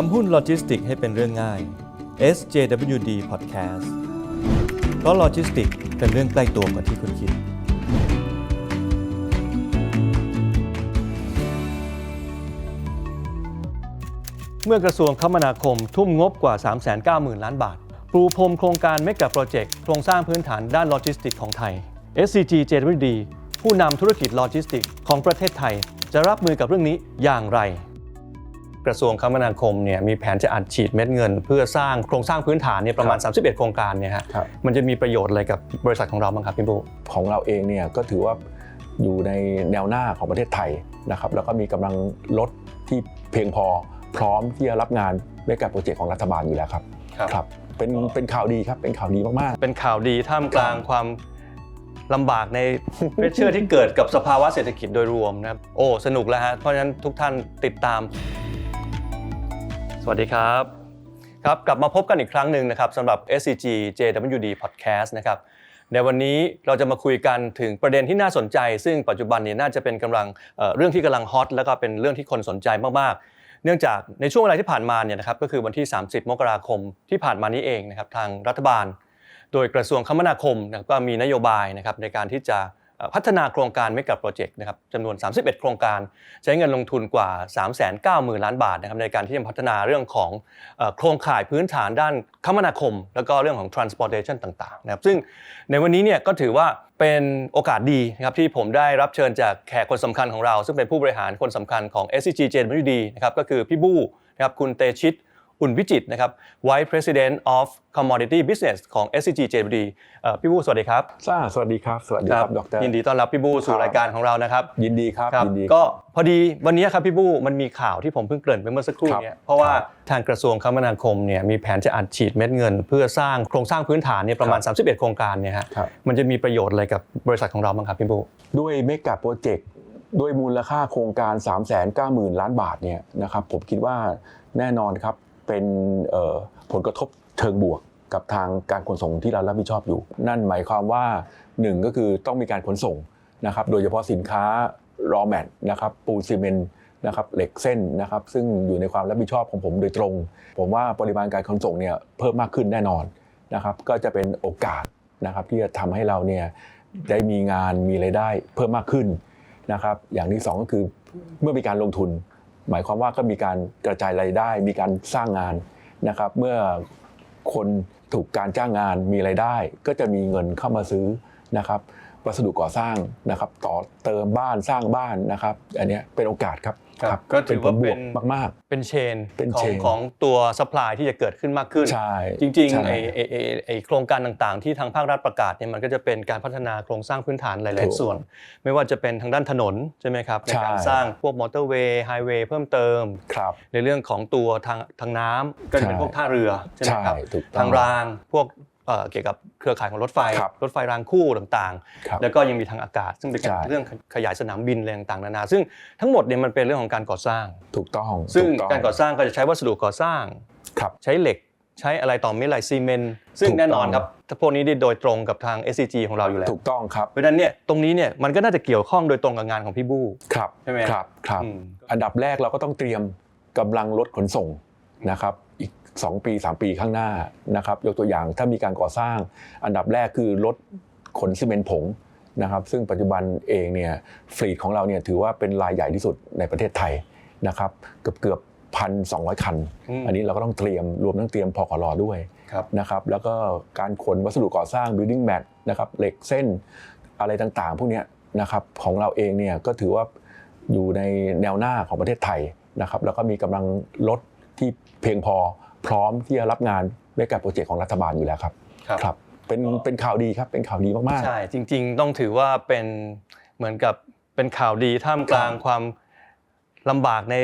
ทำหุ้นโลจิสติกให้เป็นเรื่องง่าย SJWD Podcast เพราะโลจิสติกเป็นเรื่องใกล้ตัวกว่าที่คุณคิด เมื่อกระทรวงคมนาคมทุ่มงบกว่า 390,000 ล้านบาท ปูพรมโครงการเมกะโปรเจกต์โครงสร้างพื้นฐานด้านโลจิสติกของไทย SCG JWD ผู้นำธุรกิจโลจิสติกของประเทศไทย จะรับมือกับเรื่องนี้อย่างไร กระทรวงคมนาคมเนี่ยมีแผนจะอัดฉีดเม็ดเงิน เพื่อสร้างโครงสร้างพื้นฐานเนี่ยประมาณ 31 โครงการเนี่ยฮะครับมันจะมีประโยชน์อะไรกับบริษัทของเราบ้างครับพี่บูของเราเองเนี่ยก็ถือว่าอยู่ในแนวหน้าของประเทศไทยนะครับแล้วก็มีกำลังรถที่เพียงพอพร้อมที่จะรับงานเมกะโปรเจกต์ของรัฐบาลอยู่แล้วครับครับ เป็นเป็นข่าวดีครับเป็นข่าวดีมากเป็นข่าวดีท่ามกลางความลำบากในเพรสเชอร์ที่เกิดกับสภาวะเศรษฐกิจโดยรวมนะครับ โอ้ สนุกแล้วฮะ เพราะฉะนั้นทุกท่านติดตาม สวัสดีครับครับกลับมาพบกันอีกครั้งหนึ่งนะครับสำหรับ SCG JWD Podcast นะครับในวันนี้เราจะมาคุยกันถึงประเด็นที่น่าสนใจ ซึ่งปัจจุบันเนี่ยน่าจะเป็นกำลังเเรื่องที่กำลังฮอตแล้วก็เป็นเรื่องที่คนสนใจมากๆ เนื่องจากในช่วงเวลาที่ผ่านมาเนี่ยนะครับก็คือวันที่ 30 มกราคมที่ผ่านมานี้เองนะครับทางรัฐบาล โดยกระทรวงคมนาคมนะคก็มีนโยบายนะครับในการที่จะ พัฒนาโครงการเมกะโปรเจกต์นะครับจำนวน 31 โครงการใช้เงินลงทุนกว่า 390,000 ล้านบาทนะครับในการที่จะพัฒนาเรื่องของโครงข่ายพื้นฐานด้านคมนาคม แล้วก็เรื่องของ transportation ต่างๆนะครับซึ่งในวันนี้เนี่ยก็ถือว่าเป็นโอกาสดีนะครับที่ผมได้รับเชิญจากแขกคนสำคัญของเรา ซึ่งเป็นผู้บริหารคนสำคัญของ SCG JWD นะครับก็คือพี่บู้นะครับคุณเตชิต อุ่นวิจิตรนะครับ Vice President of Commodity Business ของ SCG JWD เอ่อพี่บูสวัสดีครับๆซ่าสวัสดีครับ สวัสดีครับ ดร ยินดีต้อนรับพี่บูสู่ครับรายการของเรานะครับ ยินดีครับครับยินดีก็พอดีวันนี้ครับพี่บูมันมีข่าวที่ผมเพิ่งเกริ่นไปเมื่อสักครู่ครับเนี่ยเพราะว่าครับทางกระทรวงคมนาคมเนี่ยมีแผนจะอัดฉีดเม็ดเงิน เพื่อสร้างโครงสร้างพื้นฐานเนี่ยประมาณ 31 โครงการเนี่ยฮะครับมันจะมีประโยชน์อะไรกับบริษัทของเราบ้างครับพี่บูด้วยเมกะโปรเจกต์ด้วยมูลค่าโครงการ 390,000 ล้านบาทเนี่ยนะครับผมคิดว่าแน่นอนครับ เป็นผลกระทบเชิงบวกกับทางการขนส่งที่เรารับผิดชอบอยู่ นั่นหมายความว่าหนึ่งก็คือต้องมีการขนส่งนะครับโดยเฉพาะสินค้ารอแมทนะครับปูนซีเมนต์นะครับเหล็กเส้นนะครับซึ่งอยู่ในความรับผิดชอบของผมโดยตรง ผมว่าปริมาณการขนส่งเนี่ยเพิ่มมากขึ้นแน่นอนนะครับก็จะเป็นโอกาสนะครับที่จะทำให้เราเนี่ยได้มีงานมีรายได้เพิ่มมากขึ้นนะครับอย่างที่สองก็คือเมื่อมีการลงทุน หมายความว่าก็มีการกระจายรายได้ มีการสร้างงานนะครับ เมื่อคนถูกการจ้างงานมีรายได้ ก็จะมีเงินเข้ามาซื้อนะครับ วัสดุก่อสร้างนะครับ ต่อเติมบ้านสร้างบ้านนะครับ อันเนี้ยเป็นโอกาสครับครับก็ถือว่าผลบเป็วนกมากเป็นเชนเป็นของ chain ของตัวสป라이ที่จะเกิดขึ้นมากขึ้นๆใช่ จริงใช่ๆไอ้ไอ้ไอ้ไอ้โครงการต่างๆ ที่ทางภาครัฐประกาศเนี่ยมันก็จะเป็นการพัฒนาโครงสร้างพื้นฐานหถูลายกๆส่วน ไม่ว่าจะเป็นทางด้านถนนใช่ไหมครับในใช่การสร้างพวกมอเตอร์เวย์ไฮเวย์เพิ่มเติมครับในเรื่องของตัวทางทางน้ำก็จะเป็นใช่พวกท่าเรือใช่ไหมครับใช่ถูกต้องทางรางพวก เอ่อเกี่ยวกับเครือข่ายของรถไฟครับรถไฟรางคู่ต่างครับๆแล้วก็ยังมีทางอากาศ ซึ่งเป็นการใช่เรื่องขยายสนามบินอะไรต่างๆนานา ซึ่งทั้งหมดเนี่ยมันเป็นเรื่องของการก่อสร้าง ถูกต้อง ซึ่งถูต้องการก่อสร้างก็จะใช้วัสดุก่อสร้างครับใช้เหล็กใช้อะไรต่อไม่หลายซีเมนต์ซึ่งถูกต้องแน่นอนครับถ้าพวกนี้ได้โดยตรงกับทาง SCG ของเราอยู่แล้ว ถูกต้องครับ เพราะฉะนั้นเนี่ยตรงนี้เนี่ยมันก็น่าจะเกี่ยวข้องโดยตรงกับงานของพี่บู้ครับใช่ไหมครับครับอืมอันดับแรกเราก็ต้องเตรียมกำลังรถขนส่งนะครับอีก 2 ปี 3 ปีข้างหน้านะครับยกตัวอย่างถ้ามีการก่อสร้างอันดับแรกคือรถขนซีเมนต์ผงนะครับซึ่งปัจจุบันเองเนี่ยฟลีดของเราเนี่ยถือว่าเป็นรายใหญ่ที่สุดในประเทศไทยนะครับเกือบเกือบพันสองคันอืมอันนี้เราก็ต้องเตรียมรวมทั้งเตรียมพอขอรอด้วยครับนะครับแล้วก็การขนวัสดุก่อสร้าง building mat นะครับเหล็กเส้นอะไรต่างๆ พวกเนี้ยนะครับของเราเองเนี่ยก็ถือว่าอยู่ในแนวหน้าของประเทศไทยนะครับแล้วก็มีกำลังรถที่เพียงพอ พร้อมที่จะรับงานเมกะโปรเจกต์ของรัฐบาลอยู่แล้วครับครับครับเป็นเป็นข่าวดีครับเป็นข่าวดีมากใช่จริง ๆ ต้องถือว่าเป็นเหมือนกับเป็นข่าวดีท่ามกลางความลำบากใน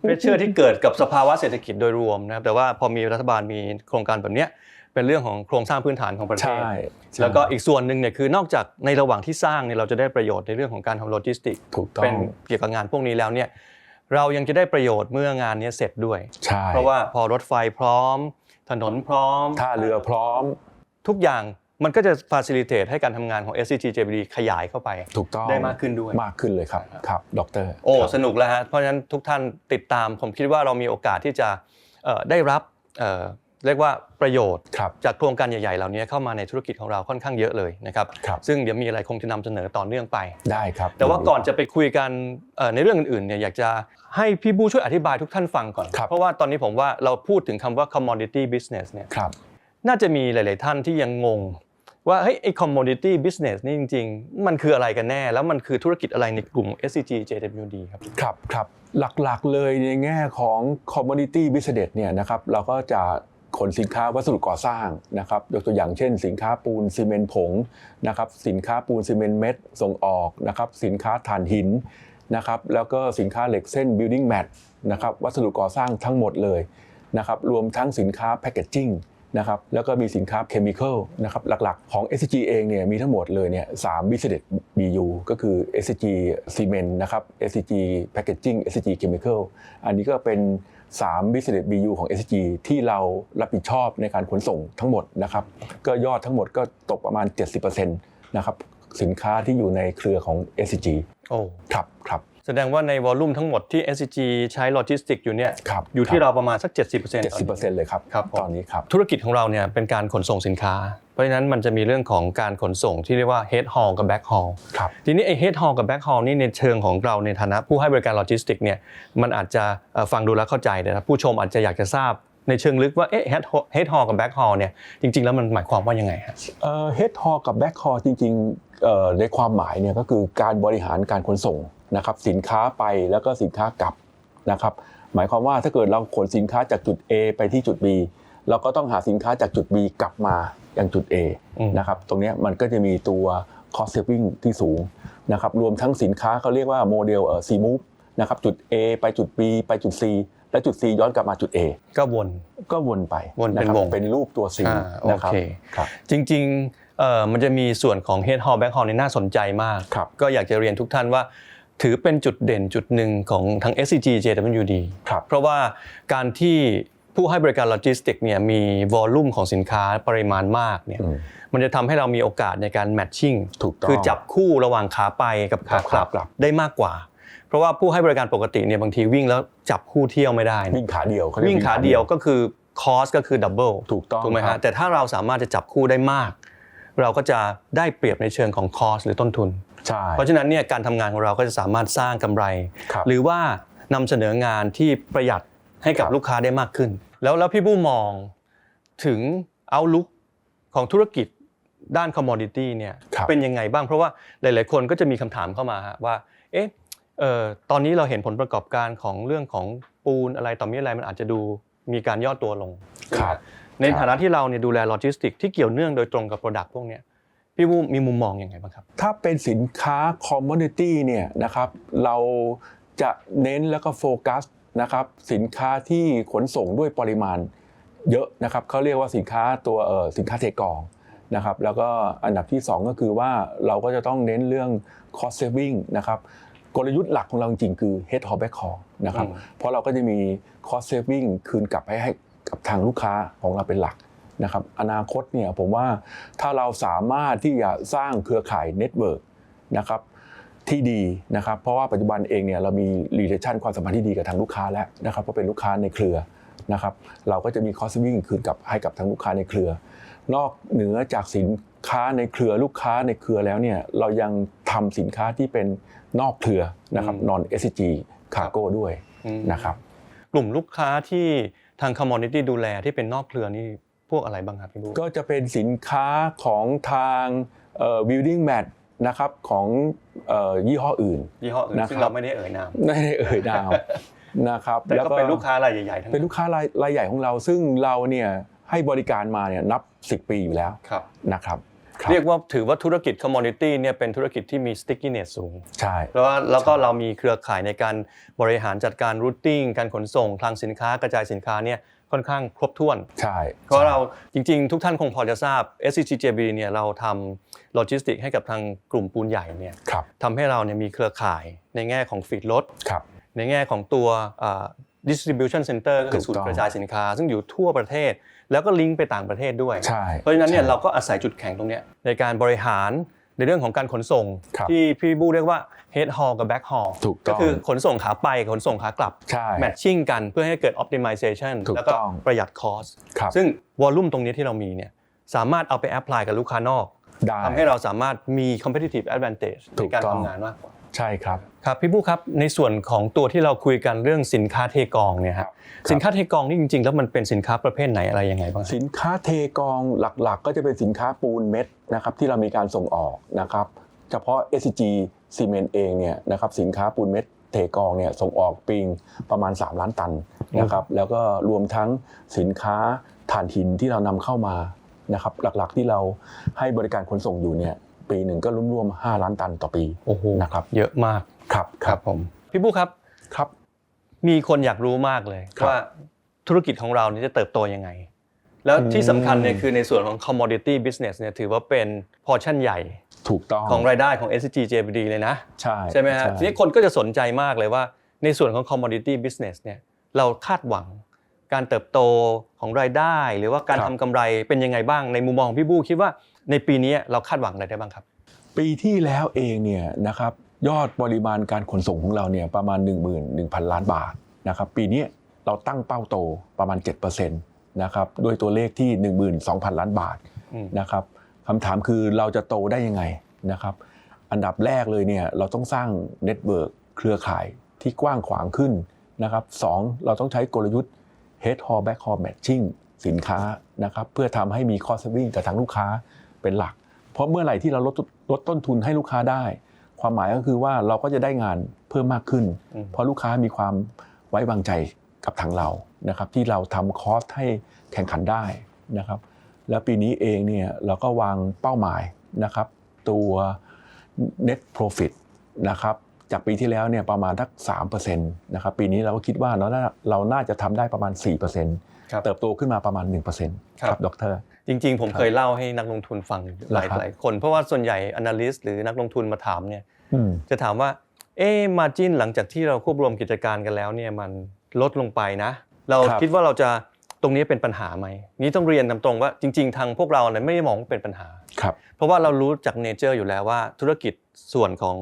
เพรสเชอร์ที่เกิดกับสภาวะเศรษฐกิจโดยรวมนะครับแต่ว่าพอมีรัฐบาลมีโครงการแบบเนี้ยเป็นเรื่องของโครงสร้างพื้นฐานของประๆเทศใช่ใช่แล้วก็อีกส่วนหนึ่งเนี่ยคือนอกจากในระหว่างที่สร้างเนี่ยเราจะได้ประโยชน์ในเรื่องของการทำโลจิสติกถูกต้เป็อนงเกี่ยวกับงานพวกนี้แล้วเนี่ย เรายังจะได้ประโยชน์เมื่องานนี้เสร็จด้วย ใช่ เพราะว่าพอรถไฟพร้อม ถนนพร้อม ท่าเรือพร้อม ทุกอย่างมันก็จะ facilitate ให้การทำงานของ SCG JBD ขยายเข้าไป ถูกต้องได้มากขึ้นด้วย มากขึ้นเลยครับ ครับ ดร โอ้ครับสนุกแล้วฮะ เพราะฉะนั้นทุกท่านติดตาม ผมคิดว่าเรามีโอกาสที่จะเอ่อได้รับ เอ่อเรียกว่าประโยชน์ครับจากโครงการใหญ่ๆเหล่านี้เข้ามาในธุรกิจของเราค่อนข้างเยอะเลยนะครับครับซึ่งเดี๋ยวมีอะไรคงจะนำเสนอต่อเนื่องไปได้ครับ แต่ว่าก่อนจะไปคุยกันเอ่อในเรื่องอื่นๆเนี่ยอยากจะให้พี่บูช่วยอธิบายทุกท่านฟังก่อนครับเพราะว่าตอนนี้ผมว่าเราพูดถึงคำว่า commodity business เนี่ยครับน่าจะมีหลายๆท่านที่ยังงงว่าเฮ้ยไอ้ commodity business นี่จริง ๆ มันคืออะไรกันแน่ แล้วมันคือธุรกิจอะไรในกลุ่ม SCG JWD ครับครับครับหลักๆเลยในแง่ของ commodity business เนี่ยนะครับเราก็จะ ขนสินค้าวัสดุก่อสร้างนะครับยกตัวอย่างเช่น สินค้าปูนซีเมนต์ผงนะครับสินค้าปูนซีเมนต์เม็ดส่งออกนะครับสินค้าถ่านหินนะครับแล้วก็สินค้าเหล็กเส้น building mat นะครับวัสดุก่อสร้างทั้งหมดเลยนะครับรวมทั้งสินค้าแพคเกจจิ้ง นะครับแล้วก็มีสินค้าเคมีคอลนะครับหลักๆ ของ SCG เองเนี่ยมีทั้งหมดเลยเนี่ยสาม business BU ก็คือ SCG Cement นะครับ SCG Packaging SCG Chemical อันนี้ก็เป็น3 business BU ของ SCG ที่เรารับผิดชอบในการขนส่งทั้งหมดนะครับก็ยอดทั้งหมดก็ตกประมาณ 70%นะครับสินค้าที่อยู่ในเครือของ SCG โอ้ครับครับ แสดงว่าในวอลลุ่มทั้งหมดที่ SCG ใช้โลจิสติกอยู่เนี่ยครับอยู่ที่ครับเราประมาณสัก 70%ตอนนี้70%เลยครับครับผมตอนนี้ครับธุรกิจของเราเนี่ยเป็นการขนส่งสินค้า เพราะฉะนั้นมันจะมีเรื่องของการขนส่งที่เรียกว่า head haul กับ back haul ครับทีนี้ไอ้ head haul กับ back haul นี่ในเชิงของเราในฐานะผู้ให้บริการโลจิสติกเนี่ยมันอาจจะเอ่อฟังดูแล้วเข้าใจแต่ผู้ชมอาจจะอยากจะทราบในเชิงลึกว่าเอ๊ะ head haul head haul กับ back haul เนี่ยจริง ๆ แล้วมันหมายความว่ายังไงฮะเอ่อ head haul กับ back haul จริงๆเอ่อในความหมายเนี่ยก็คือการบริหารการขนส่ง นะครับสินค้าไปแล้วก็สินค้ากลับนะครับหมายความว่าถ้าเกิดเราขนสินค้าจากจุด A ไปที่จุด B เราก็ต้องหาสินค้าจากจุด B กลับมายังจุด A อืมนะครับตรงเนี้ยมันก็จะมีตัว cost saving ที่สูงนะครับรวมทั้งสินค้าเขาเรียกว่าโมเดลเอ่อ C move นะครับจุด A ไปจุด B ไปจุด C และจุด C ย้อนกลับมาจุด A ก็วนก็วนไปวนเป็นนะครับวงเป็นรูปตัว C อ่านะครับโอเคครับจริงๆเอ่อมันจะมีส่วนของ head haul back haul นี่น่าสนใจมากครับก็อยากจะเรียนทุกท่านว่า ถือเป็นจุดเด่นจุดหนึ่งของทั้ง SCG JWD ครับเพราะว่าการที่ผู้ให้บริการโลจิสติกเนี่ยมีวอลลุ่มของสินค้าปริมาณมากเนี่ยอืมมันจะทำให้เรามีโอกาสในการแมทชิ่งถูกต้องคือจับคู่ระหว่างขาไปกับขากลับขากลับได้มากกว่า เพราะว่าผู้ให้บริการปกติเนี่ยบางทีวิ่งแล้วจับคู่เที่ยวไม่ได้นะวิ่งขาเดียวเขเรียกวิ่งขาเดียวก็คือคอสก็คือดับเบิลถูกต้องถูกไหมครัฮะบแต่ถ้าเราสามารถจะจับคู่ได้มาก เราก็จะได้เปรียบในเชิงของคอสหรือต้นทุนใช่ เพราะฉะนั้นเนี่ยการทำงานของเราก็จะสามารถสร้างกำไรครับหรือว่านำเสนองานที่ประหยัดให้กับครับลูกค้าได้มากขึ้น แล้วแล้วพี่บู้มองถึงเอาลุกของธุรกิจด้านคอมมอดิตี้เนี่ยครับเป็นยังไงบ้างเพราะว่าหลาย ๆ คนก็จะมีคำถามเข้ามาฮะว่าเอ๊ะเอ่อตอนนี้เราเห็นผลประกอบการของเรื่องของปูนอะไรต่อมีอะไรมันอาจจะดูมีการย่อตัวลงครับในฐานะที่เราเนี่ยดูแลโลจิสติกที่เกี่ยวเนื่องโดยตรงกับโปรดักต์พวกเนี้ย พี่บู้มีมุมมองยังไงบ้างครับ ถ้าเป็นสินค้าคอมม o นิตี้เนี่ยนะครับเราจะเน้นแล้วก็โฟกัสนะครับสินค้าที่ขนส่งด้วยปริมาณเยอะนะครับเขาเรียกว่าสินค้าตัวเอ่อสินค้าเทกองนะครับแล้วก็อันดับที่ 2 ก็คือว่าเราก็จะต้องเน้นเรื่อง cost saving นะครับกลยุทธ์หลักของเราจริงๆคือ head haul back haul นะครับอืมเพราะเราก็จะมี cost saving คืนกลับให้ให้กับทางลูกค้าของเราเป็นหลัก นะครับอนาคตเนี่ยผมว่าถ้าเราสามารถที่จะสร้างเครือข่ายเน็ตเวิร์กนะครับที่ดีนะครับเพราะว่าปัจจุบันเองเนี่ยเรามี relation ความสัมพันธ์ที่ดีกับทางลูกค้าแล้วนะครับเพราะเป็นลูกค้าในเครือนะครับเราก็จะมี cost saving คืนกลับให้กับทางลูกค้าในเครือ นอกเหนือจากสินค้าในเครือลูกค้าในเครือแล้วเนี่ยเรายังทำสินค้าที่เป็นนอกเครือนะครับอืม non SCG cargo ด้วยอืมนะครับกลุ่มลูกค้าที่ทางคอมมอนิตี้ดูแลที่เป็นนอกเครือนี่ พวกอะไรบ้างครับพี่บูก็จะเป็นสินค้าของทางเอ่อ building mat นะครับของเอ่อยี่ห้ออื่นยี่ห้ออื่นนะครับซึ่งเราไม่ได้เอ่ยนามไม่ได้เอ่ยนามนะครับแต่ก็เป็นลูกค้ารายใหญ่ๆทั้งเป็นลูกค้ารายรายใหญ่ของเรา ซึ่งเราเนี่ยให้บริการมาเนี่ยนับ 10 ปีอยู่แล้วครับนะครับคบเรียกว่าถือว่าธุรกิจคอมมอนิตี้เนี่ยเป็นธุรกิจที่มี stickiness สูง ใช่ แล้วว่าแล้วก็เรามีเครือข่ายในการบริหารจัดการรูทติ้งการขนส่งทางสินค้ากระจายสินค้าเนี่ย ค่อนข้างครบถ้วน ใช่เพราะเราจริงๆ ทุกท่านคงพอจะทราบ SCGJB เนี่ยเราทำโลจิสติกให้กับทางกลุ่มปูนใหญ่เนี่ยครับทำให้เราเนี่ยมีเครือข่ายในแง่ของฟีดรถครับในแง่ของตัวอ่า distribution center ก็คือถูศูกนต้องย์กระจายสินค้า ซึ่งอยู่ทั่วประเทศ แล้วก็ลิงก์ไปต่างประเทศด้วยใช่เพราะฉะนั้นเนี่ยใช่เราก็อาศัยจุดแข็งตรงเนี้ยในการบริหาร ในเรื่องของการขนส่ง ครับที่พี่บูเรียกว่า head haul กับ back haul ถูกต้องก็คือขนส่งขาไปขนส่งขากลับ ใช่ matching กันเพื่อให้เกิด optimization ถูกแล้วก็ต้อง ประหยัด cost ครับซึ่ง volume ตรงนี้ที่เรามีเนี่ยสามารถเอาไป apply กับลูกค้านอกได้ ทำให้เราสามารถมี competitive advantage ถูในกการต้อง ทำงานมากกว่า ใช่ครับครับพี่บูครับในส่วนของตัวที่เราคุยกันเรื่องสินค้าเทกองเนี่ยครับสินค้าเทกองนี่จริง ๆ แล้วมันเป็นสินค้าประเภทไหนอะไรยังไงบ้างครับสินค้าเทกองหลักๆ ก็จะเป็นสินค้าปูนเม็ดนะครับที่เรามีการส่งออกนะครับเฉพาะ SCG ซีเมนต์เองเนี่ยนะครับสินค้าปูนเม็ดเทกองเนี่ยส่งออกปีงประมาณ 3 ล้านตันนะครับแล้วก็รวมทั้งสินค้าถ่านหินที่เรานำเข้ามานะครับหลักๆที่เราให้บริการขนส่งอยู่เนี่ย ปีหนึ่งก็ร่วมๆ5ล้านตันต่อปีโอ้โหนะครับ เยอะมากครับครับผมพี่บูครับครับ มีคนอยากรู้มากเลยครับว่าธุรกิจของเรานี่จะเติบโตยังไง แล้วที่สำคัญเนี่ยอืมคือในส่วนของ commodity business เนี่ยถือว่าเป็น portion ใหญ่ถูกต้องของรายได้ของ SCG JBD เลยนะ ใช่ใช่ไหมฮะทีนี้คนก็จะสนใจมากเลยว่า ในส่วนของ commodity business เนี่ยเราคาดหวังการเติบโตของรายได้ หรือว่าการทำกำไรเป็นยังไงบ้างในมุมมองของพี่บูคิดว่า ในปีนี้เราคาดหวังอะไรได้บ้างครับ ปีที่แล้วเองเนี่ยนะครับยอดปริมาณการขนส่งของเราเนี่ยประมาณ 11,000 ล้านบาทนะครับปีนี้เราตั้งเป้าโตประมาณ7%นะครับด้วยตัวเลขที่ 12,000 ล้านบาทอืมนะครับคำถามคือเราจะโตได้ยังไงนะครับอันดับแรกเลยเนี่ยเราต้องสร้างเน็ตเวิร์กเครือข่ายที่กว้างขวางขึ้นนะครับสองเราต้องใช้กลยุทธ์ head haul back haul matching สินค้านะครับเพื่อทำให้มี cost saving กับทางลูกค้า เป็นหลัก เพราะเมื่อไหร่ที่เราลดลดต้นทุนให้ลูกค้าได้ ความหมายก็คือว่าเราก็จะได้งานเพิ่มมากขึ้นอืมเพราะลูกค้ามีความไว้วางใจกับทางเรานะครับที่เราทำคอสให้แข่งขันได้นะครับ แล้วปีนี้เองเนี่ยเราก็วางเป้าหมายนะครับตัว net profit นะครับจากปีที่แล้วเนี่ยประมาณทัก3%นะครับปีนี้เราก็คิดว่าเราน่าเราน่าจะทำได้ประมาณ4%ครับเติบโตขึ้นมาประมาณ1%ครับดร จริงๆ ผมครับเคยเล่าให้นักลงทุนฟังหลายเหรอครับหลายคน เพราะว่าส่วนใหญ่ analyst หรือนักลงทุนมาถามเนี่ยอืมจะถามว่าเอ๊มาจินหลังจากที่เราควบรวมกิจการกันแล้วเนี่ยมันลดลงไปนะ เราครับคิดว่าเราจะตรงนี้เป็นปัญหาไหมนี่ต้องเรียนตามตรงว่าจริง ๆ ทางพวกเราเนี่ยไม่ได้มองว่าเป็นปัญหาครับเพราะว่าเรารู้จากเนเจอร์อยู่แล้วว่าธุรกิจส่วนของ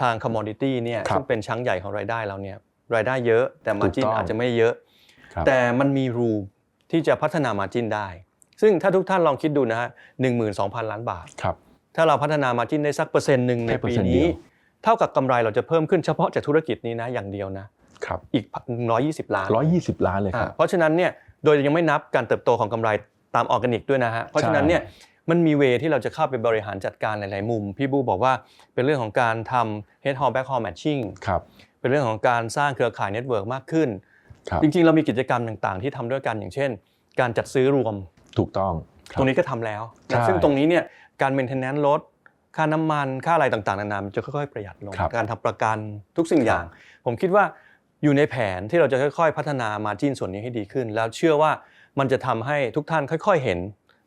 ทาง commodity เนี่ยครับซึ่งเป็นชั้งใหญ่ของรายได้เราเนี่ยรายได้เยอะแต่ถูก margin ต้องอาจจะไม่เยอะครับแต่มันมีรูที่จะพัฒนา margin ได้ ซึ่งถ้าทุกท่านลองคิดดูนะฮะหนึ่งหมื่นสองพันล้านบาท ครับ ถ้าเราพัฒนา margin ได้สักเปอร์เซ็นต์หนึ่งในแค่เปอร์ปีเซ็นต์เดีนี้ ยว เท่ากับกำไรเราจะเพิ่มขึ้นเฉพาะจากธุรกิจนี้นะอย่างเดียวนะ ครับอีก120 ล้าน120ล้านเลยคอ่ารับ เพราะฉะนั้นเนี่ยโดยยังไม่นับการเติบโตของกำไรตามออร์แกนิกด้วยนะฮะเพราะฉะนั้นเนี่ยมันมีเวที่เราจะเข้าไปบริหารจัดการหลาย ๆ มุม พี่บูบอกว่าเป็นเรื่องของการทำ head haul back haul matching ครับ เป็นเรื่องของการสร้างเครือข่ายเน็ตเวิร์กมากขึ้น ครับ จริง ๆ เรามีกิจกรรมต่าง ๆ ที่ทำด้วยกันอย่างเช่น การจัดซื้อรวม ถูกต้องคตบรงนี้ก็ทำแล้วใช่นะซึ่งตรงนี้เนี่ยการ maintenance ลดค่าน้ำมันค่าอะไรต่างๆนานามันจะค่อยๆประหยัดลงครับการทำประกันทุกสิ่งอย่าง ผมคิดว่าอยู่ในแผนที่เราจะค่อยๆ พัฒนา margin ส่วนนี้ให้ดีขึ้น แล้วเชื่อว่ามันจะทำให้ทุกท่านค่อยๆ เห็น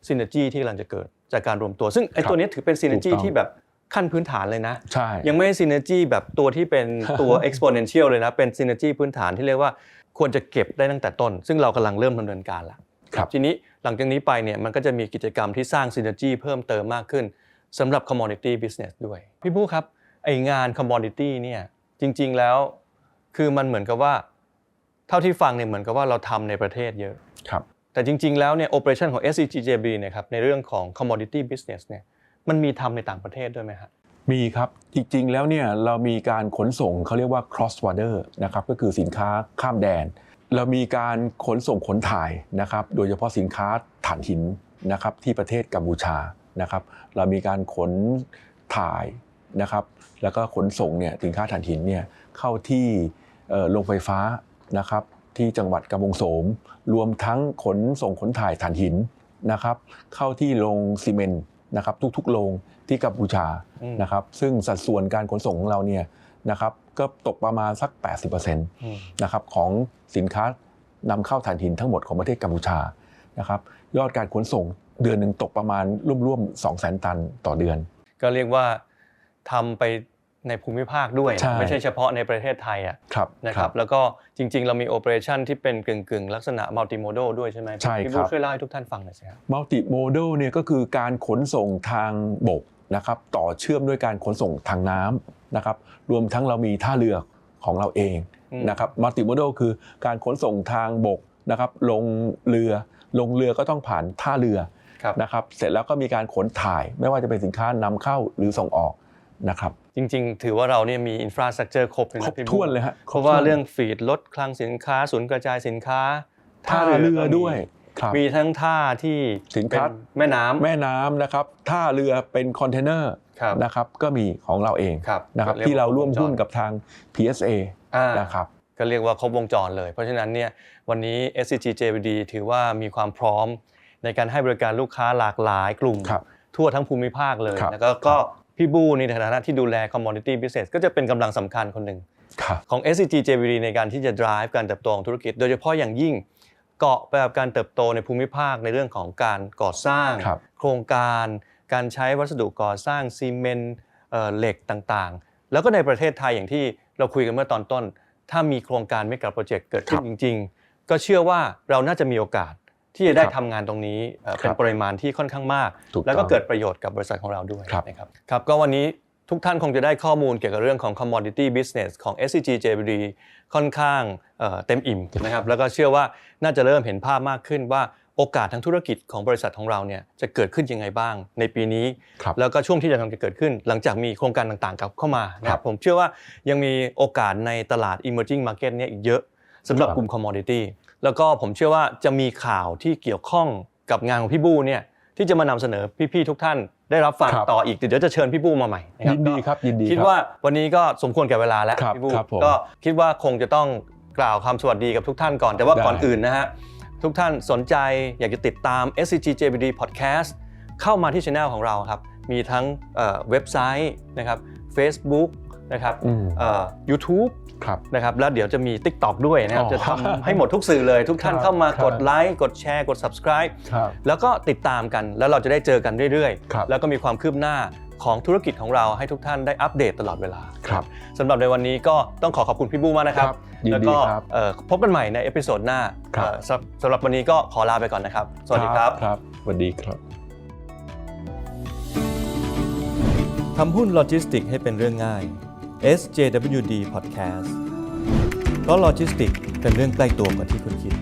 synergy ที่กำลังจะเกิดจากการรวมตัว ซึ่งไอ้ครับตัวนี้ถือเป็น synergy ถูกต้องที่แบบขั้นพื้นฐานเลยนะใช่ยังไม่ใช่ synergy แบบตัวที่เป็นตัว exponential เลยนะ เป็น synergy พื้นฐานที่เรียกว่าควรจะเก็บได้ตั้งแต่ต้น ซึ่งเรากำลังเริ่มดำเนินการแล้วครับทีนี้ หลังจากนี้ไปเนี่ยมันก็จะมีกิจกรรมที่สร้าง synergy เพิ่มเติมมากขึ้นสำหรับ commodity business ด้วย พี่ผู้ครับไองาน commodity เนี่ยจริงๆแล้วคือมันเหมือนกับว่า เท่าที่ฟังเนี่ยเหมือนกับว่าเราทำในประเทศเยอะครับแต่จริงๆแล้วเนี่ย operation ของ SCGJB เนี่ยครับในเรื่องของ commodity business เนี่ยมันมีทำในต่างประเทศด้วยไหมครับมีครับ จริงๆ แล้วเนี่ยเรามีการขนส่งเขาเรียกว่า cross border นะครับก็คือสินค้าข้ามแดน เรามีการขนส่งขนถ่ายนะครับ โดยเฉพาะสินค้าถ่านหินนะครับที่ประเทศกัมพูชานะครับ เรามีการขนถ่ายนะครับ แล้วก็ขนส่งเนี่ยสินค้าถ่านหินเนี่ยเข้าที่เอ่อโรงไฟฟ้านะครับที่จังหวัดกำมงโสม รวมทั้งขนส่งขนถ่ายถ่านหินนะครับ เข้าที่โรงซีเมนต์นะครับ ทุกๆโรงที่กัมพูชาอืมนะครับ ซึ่งสัดส่วนการขนส่งของเราเนี่ย นะครับก็ตกประมาณสัก 80%อืมนะครับของสินค้านำเข้าถ่านหินทั้งหมดของประเทศกัมพูชานะครับยอดการขนส่งเดือนหนึ่งตกประมาณร่วมๆ2 0 0 0 0 0 ตันต่อเดือน ก็เรียกว่าทำไปในภูมิภาคด้วยใช่ไม่ใช่เฉพาะในประเทศไทยอะครับนะครับแล้วก็จริง ๆ เรามีโอเปอเรชันที่เป็นกึ่งๆ ลักษณะมัลติโม d ดด้วยใช่ไหมใช่พี่ครับบูช่วยเล่าให้ทุกท่านฟังหน่อยสิครับมัลติโมด l เนี่ยก็คือการขนส่งทางบก นะครับต่อเชื่อมด้วยการขนส่งทางน้ำนะครับรวมทั้งเรามีท่าเรือของเราเองอืมนะครับมัลติโมด l คือการขนส่งทางบกนะครับลงเรือลงเรือก็ต้องผ่านท่าเรือครับนะครับเสร็จแล้วก็มีการขนถ่ายไม่ว่าจะเป็นสินค้านำเข้าหรือส่งออกนะครับจริงๆ ถือว่าเราเนี่ยมีอินฟราสตรักเจอร์ครบเลยครนะบพี่ถ้วนเลยฮะเพราะว่าเรื่องฟีดลดคลังสินค้าศูนย์กระจายสินค้าท่าเรือก็มีด้วย ครับมีทั้งท่าที่สินค้า เป็นแม่น้ำ แม่น้ำนะครับท่าเรือเป็นคอนเทนเนอร์ครับนะครับก็มีของเราเองครับนะครับก็ยกที่เราร่วมคบหุ้นจกับทาง PSA อ่านะครับ ก็เรียกว่าครบวงจรเลย เพราะฉะนั้นเนี่ยวันนี้ SCG JVD ถือว่ามีความพร้อมในการให้บริการลูกค้าหลากหลายกลุ่ม ครับทั่วทั้งภูมิภาคเลยครับแล้วก็ก็พี่บูในฐานะที่ดูแล commodity business ก็จะเป็นกำลังสำคัญคนหนึ่ง ครับ ของ SCG JVD ในการที่จะ drive การเติบโตของธุรกิจ โดยเฉพาะอย่างยิ่ง เกาะไปกับการเติบโตในภูมิภาคในเรื่องของการก่อสร้าง ครับ โครงการ การใช้วัสดุก่อสร้างซีเมนต์เอ่อเหล็กต่างๆ แล้วก็ในประเทศไทยอย่างที่เราคุยกันเมื่อตอนต้น ถ้ามีโครงการไม่กับโปรเจกต์เกิดขึ้คนรับจริง ๆ ก็เชื่อว่าเราน่าจะมีโอกาสที่จะได้ครับทำงานตรงนี้เอ่อครับเป็นปริมาณที่ค่อนข้างมาก ถูกต้องแล้วก็เกิดประโยชน์กับบริษัทของเราด้วยครับ นะครับครับก็วันนี้ ทุกท่านคงจะได้ข้อมูลเกี่ยวกับเรื่องของ commodity business ของ SCG JVD ค่อนข้างเอ่อเต็มอิ่มนะครับแล้วก็เชื่อว่าน่าจะเริ่มเห็นภาพมากขึ้นว่าโอกาสทางธุรกิจของบริษัทของเราเนี่ยจะเกิดขึ้นยังไงบ้างในปีนี้ครับแล้วก็ช่วงที่จะกำลังจะเกิดขึ้น หลังจากมีโครงการต่างๆกลับเข้ามานะคครัรับบผมเชื่อว่ายังมีโอกาสในตลาด emerging market เนี่ยอีกเยอะสำหรับครับกลุ่ม commodity แล้วก็ผมเชื่อว่าจะมีข่าวที่เกี่ยวข้องกับงานของพี่บูเนี่ยที่จะมานำเสนอพี่ๆทุกท่าน ได้รับฟังครับต่ออีกเดี๋ยวจะเชิญพี่บูมาใหม่นะครัยินดีครับยินดีคิดรับว่าวันนี้ก็สมควรแก่เวลาแล้วครับพี่บูครับผมก็คิดว่าคงจะต้องกล่าวคำสวัสดีกับทุกท่านก่อนแต่ว่าได้ก่อนอื่นนะฮะทุกท่านสนใจอยากจะติดตาม SCG JBD Podcast เข้ามาที่ channel ของเราครับ มีทั้งเอ่อเว็บไซต์นะครับ Facebook นะครับอืมเอ่อ YouTube ครับนะครับแล้วเดี๋ยวจะมี TikTok ด้วยนะครับอ๋อจะทำให้หมดทุกสื่อเลย ทุกท่านครับเข้ามาครับกดไลค์กดแชร์กด subscribe ครับแล้วก็ติดตามกันแล้วเราจะได้เจอกันเรื่อยครับๆแล้วก็มีความคืบหน้าของธุรกิจของเราให้ทุกท่านได้อัปเดตตลอดเวลาครับสำหรับในวันนี้ก็ต้องขอขอบคุณพี่บูมากนะครับครับยินดีแล้วก็ครับเอ่อพบกันใหม่ในเอพิโซดหน้าครับเอ่อสำสำหรับวันนี้ก็ขอลาไปก่อนนะครับ สวัสดีครับครับสวัสดีครับทำหุ้นโลจิสติกให้เป็นเรื่องง่าย SJWD Podcast เพราะโลจิสติกเป็นเรื่องใกล้ตัวกว่าที่คุณคิด